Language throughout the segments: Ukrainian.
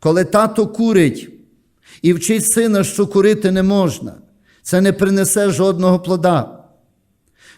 Коли тато курить і вчить сина, що курити не можна, це не принесе жодного плода.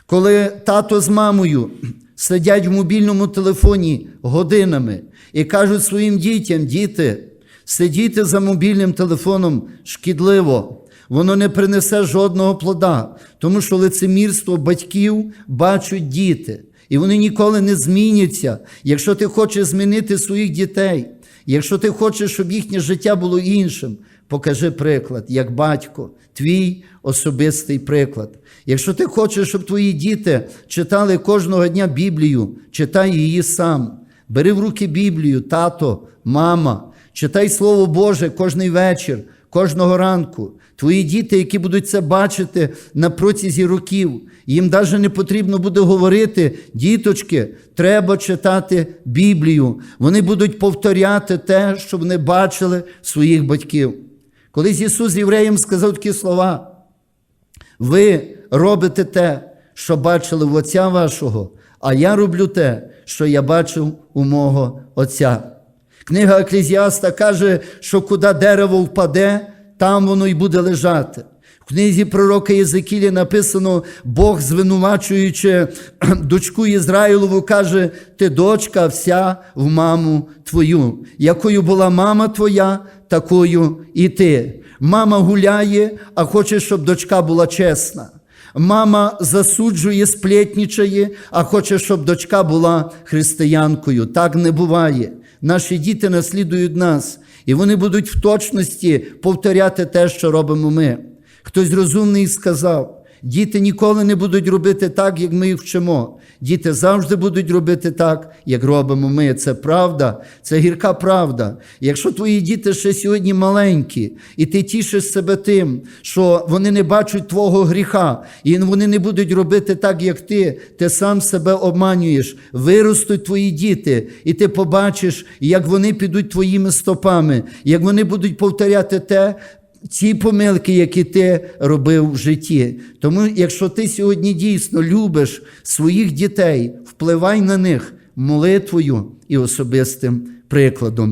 Коли тато з мамою сидять в мобільному телефоні годинами і кажуть своїм дітям, діти, сидіти за мобільним телефоном шкідливо, воно не принесе жодного плода, тому що лицемірство батьків бачать діти, і вони ніколи не зміняться. Якщо ти хочеш змінити своїх дітей, якщо ти хочеш, щоб їхнє життя було іншим, покажи приклад, як батько, твій особистий приклад. Якщо ти хочеш, щоб твої діти читали кожного дня Біблію, читай її сам. Бери в руки Біблію, тато, мама, читай Слово Боже кожний вечір, кожного ранку. Твої діти, які будуть це бачити на протязі років, їм навіть не потрібно буде говорити, діточки, треба читати Біблію. Вони будуть повторяти те, що вони бачили своїх батьків. Колись Ісус євреям сказав такі слова: ви робите те, що бачили в Отця вашого, а я роблю те, що я бачив у мого Отця. Книга Еклезіаста каже, що куди дерево впаде, там воно й буде лежати. В книзі пророка Єзекілі написано, Бог, звинувачуючи дочку Ізраїлову, каже: Ти дочка вся в маму твою. Якою була мама твоя, такою і ти. Мама гуляє, а хоче, щоб дочка була чесна. Мама засуджує, сплетнічає, а хоче, щоб дочка була християнкою. Так не буває. Наші діти наслідують нас, і вони будуть в точності повторяти те, що робимо ми. Хтось розумний сказав: діти ніколи не будуть робити так, як ми їх вчимо. Діти завжди будуть робити так, як робимо ми. Це правда, це гірка правда. Якщо твої діти ще сьогодні маленькі, і ти тішиш себе тим, що вони не бачать твого гріха, і вони не будуть робити так, як ти, ти сам себе обманюєш. Виростуть твої діти, і ти побачиш, як вони підуть твоїми стопами, як вони будуть повторяти те, ці помилки, які ти робив в житті. Тому, якщо ти сьогодні дійсно любиш своїх дітей, впливай на них молитвою і особистим прикладом.